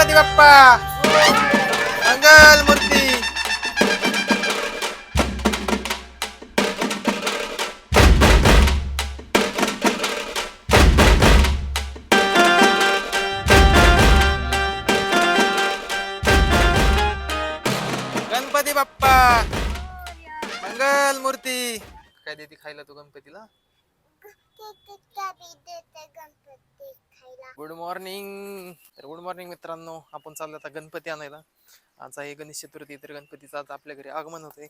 गणपती बाप्पा. मंगल मूर्ती. गणपती बाप्पा. मंगल मूर्ती. काय देते खायला तू गणपतीला? गुड मॉर्निंग तर गुड मॉर्निंग मित्रांनो आपण चाललो आता गणपती आणायला. आज आहे गणेश चतुर्थी तर गणपतीचं आज आपल्या घरी आगमन होते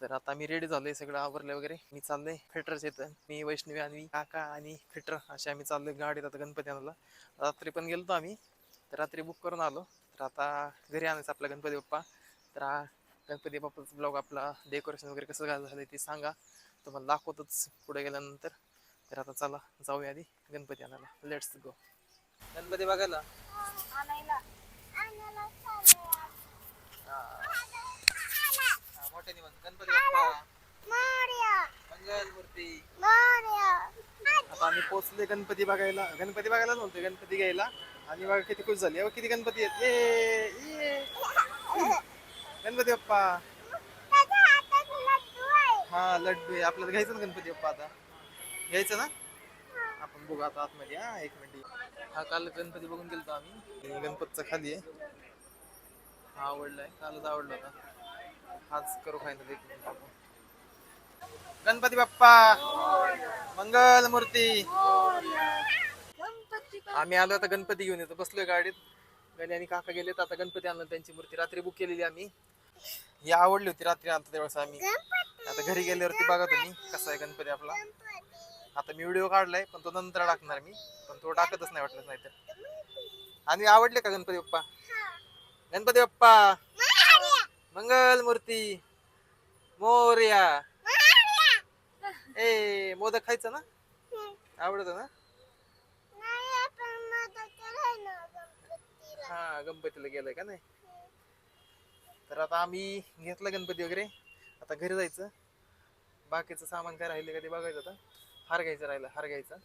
तर आता मी रेडी झालोय सगळं आवरलं वगैरे. मी चाललोय फिटर्स येतं मी वैष्णवी आणि काका आणि फिटर असे आम्ही चाललोय गाडीत आता गणपती आणायला. रात्री पण गेलो आम्ही. तर रात्री बुक करून आलो. तर आता घरी आणायचं आपला गणपती बाप्पा. तर हा गणपती बाप्पाचा ब्लॉग आपला डेकोरेशन वगैरे कसं झालं ते सांगा. तुम्हाला दाखवतच पुढे गेल्यानंतर. तर आता चला जाऊया आधी गणपती आणायला. लेट्स गो गणपती बघायला? हा, मोठ्याने म्हण. गणपती बाप्पा. मंगल मूर्ती आता आम्ही पोहोचले गणपती बघायला. गणपती बघायला नव्हते गणपती घ्यायला. आणि बघा किती खुश झाली. अहो, किती गणपती आहेत. ए, ये. गणपती बाप्पा. हा लड्डू आहे. आपल्याला घ्यायचं ना गणपती बाप्पा आता? घ्यायचं ना? आपण बघू आता आतमध्ये हा एक मिनिट. हा काल गणपती बघून गेलो आम्ही. आणि गणपतीचा खाली आहे. हा आवडलाय. कालच आवडला होता. हाच करू फायनल एक मिनिट आपण. गणपती बाप्पा! मंगल मूर्ती आम्ही आलो आता गणपती घेऊन येतो. बसलोय गाडीत. गणी आणि काका गेलेत. आता गणपती आणलं त्यांची मूर्ती. रात्री बुक केलेली आम्ही. ही आवडली होती. रात्री आणतो त्यावेळेस आम्ही. आता घरी गेल्यावरती बघा तुम्ही कसा आहे गणपती आपला. आता मी व्हिडिओ काढलाय पण तो नंतर टाकणार मी. पण तो टाकतच नाही वाटलं नाही तर आणि आवडले का गणपती बाप्पा? गणपती बाप्पा! मंगल मूर्ती मोर्या! ए मोदक खायचं ना? आवडत ना? हा गणपतीला गेलाय का नाही? तर आता आम्ही घेतला गणपती वगैरे. आता घरी जायचं. बाकीचं सामान काय राहिले का ते बघायचं आता. हार घ्यायचा राहिला हार घ्यायचा.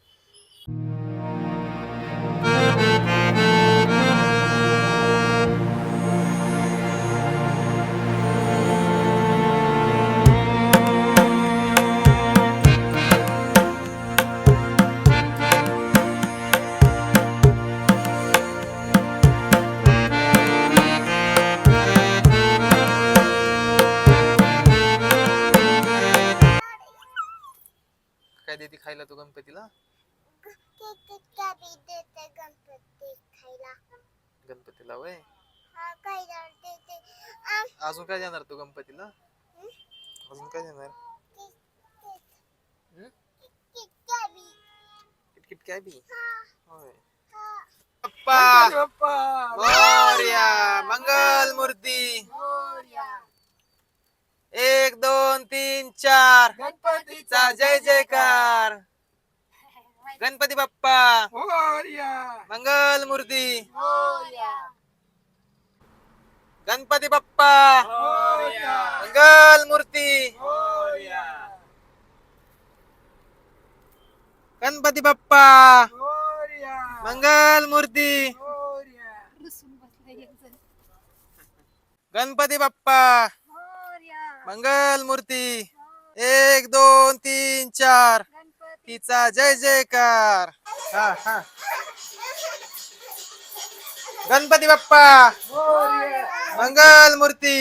देते खायला तू गणपतीला? गणपतीला वय? अजून काय देणार तू गणपतीला? अजून काय देणार? हम्म? किटकिट काय बी होय मोरया! मंगल मूर्ती एक दोन तीन चार गणपतीचा जय जयकार गणपती बाप्पा मंगल मूर्ती गणपती बाप्पा मंगल मूर्ती गणपती बाप्पा मंगल मूर्ती गणपती बाप्पा मंगल मूर्ती एक दोन तीन चार. तिचा जय जयकार. हा हा. गणपती बाप्पा. मंगल मूर्ती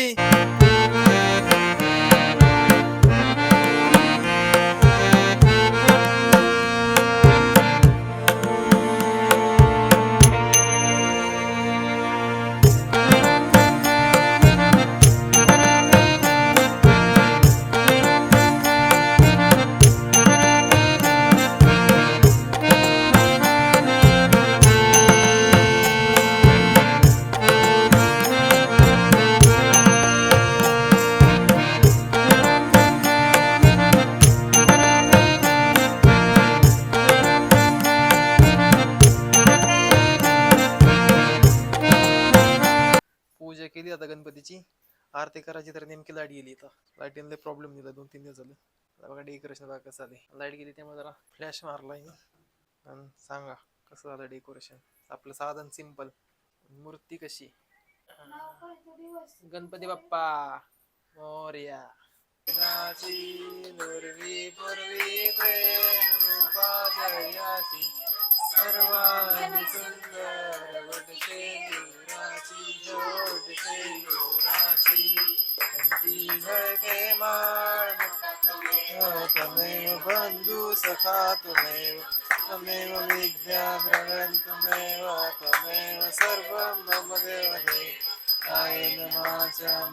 केली आता गणपतीची. आरती करायची तर नेमकी लाइट गेली इथं. लाईटीने प्रॉब्लेम दिला. दोन तीन दिवस झाले. बघा डेकोरेशन बघा कसं आले लाइट गेली त्यामुळे जरा फ्लॅश मारलाय आणि सांगा कसं झालं डेकोरेशन आपलं साधन सिंपल मूर्ती कशी? गणपती बाप्पा. मोर्या. पूर्वी पूर्वी बंधु सखा त्वमेव त्वमेव विद्या त्वमेव त्वमेव सर्वं मम देवदे काय नमाचामसीन्द्रदेव